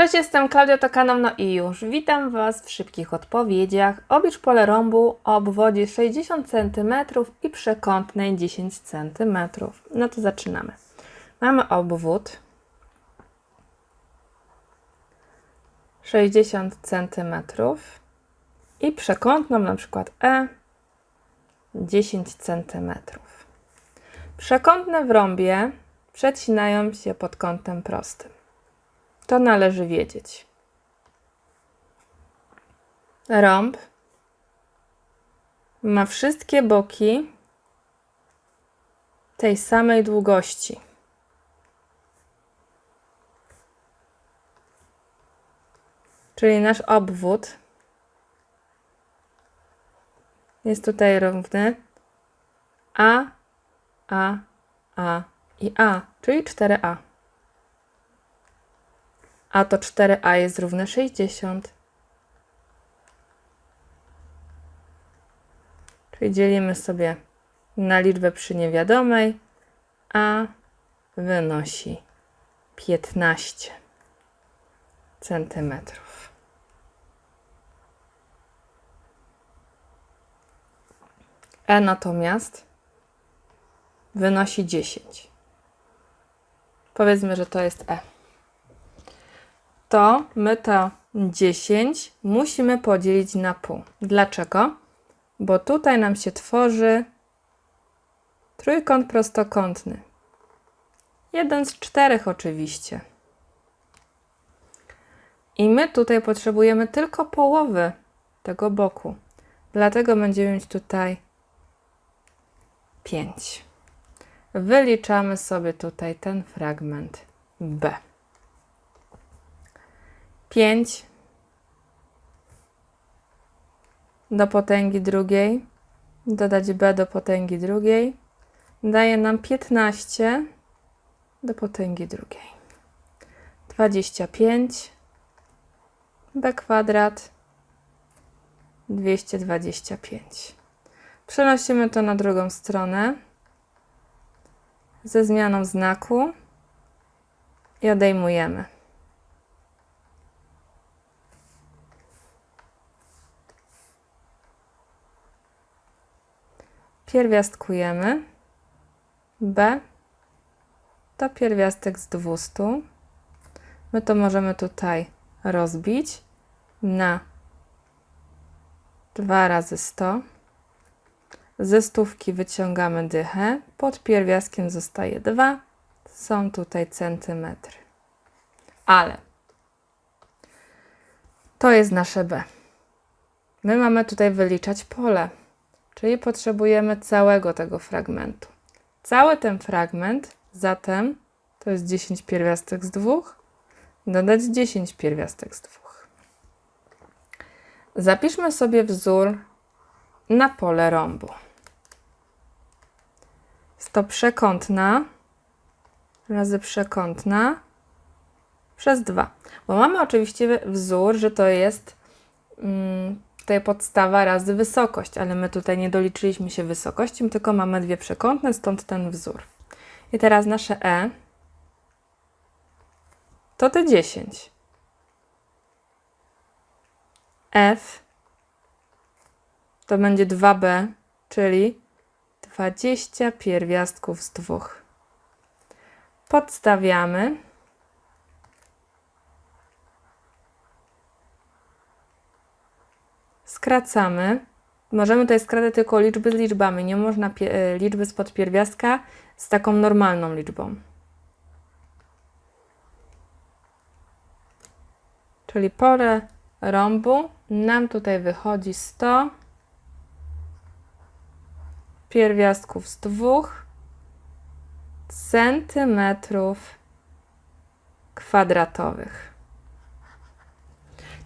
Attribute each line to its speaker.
Speaker 1: Cześć, jestem Klaudia, to No i już. Witam Was w szybkich odpowiedziach. Oblicz pole rąbu o obwodzie 60 cm i przekątnej 10 cm. No to zaczynamy. Mamy obwód 60 cm i przekątną na przykład E 10 cm. Przekątne w rąbie przecinają się pod kątem prostym. To należy wiedzieć. Rąb ma wszystkie boki tej samej długości. Czyli nasz obwód jest tutaj równy A, A, A i A, czyli 4A. A to 4A jest równe 60. Czyli dzielimy sobie na liczbę przy niewiadomej, a wynosi 15 centymetrów. E natomiast wynosi 10. Powiedzmy, że to jest E to my to 10 musimy podzielić na pół. Dlaczego? Bo tutaj nam się tworzy trójkąt prostokątny. Jeden z czterech oczywiście. I my tutaj potrzebujemy tylko połowy tego boku. Dlatego będziemy mieć tutaj 5. Wyliczamy sobie tutaj ten fragment B. 5 do potęgi drugiej, dodać b do potęgi drugiej, daje nam 15 do potęgi drugiej. 25 b kwadrat. 225. Przenosimy to na drugą stronę. Ze zmianą znaku. I odejmujemy. Pierwiastkujemy. B to pierwiastek z 200. My to możemy tutaj rozbić na 2 razy 100. Ze stówki wyciągamy dychę. Pod pierwiastkiem zostaje 2. Są tutaj centymetry. Ale to jest nasze B. My mamy tutaj wyliczać pole czyli potrzebujemy całego tego fragmentu. Cały ten fragment zatem to jest 10 pierwiastek z 2, dodać 10 pierwiastek z 2. Zapiszmy sobie wzór na pole rąbu. Jest to przekątna razy przekątna przez 2. Bo mamy oczywiście wzór, że to jest mm, tutaj podstawa razy wysokość, ale my tutaj nie doliczyliśmy się wysokości, tylko mamy dwie przekątne, stąd ten wzór. I teraz nasze E to te 10. F to będzie 2B, czyli 20 pierwiastków z dwóch. Podstawiamy. Skracamy. Możemy tutaj skracać tylko liczby z liczbami. Nie można e, liczby z podpierwiastka z taką normalną liczbą. Czyli pole rąbu nam tutaj wychodzi 100 pierwiastków z dwóch centymetrów kwadratowych.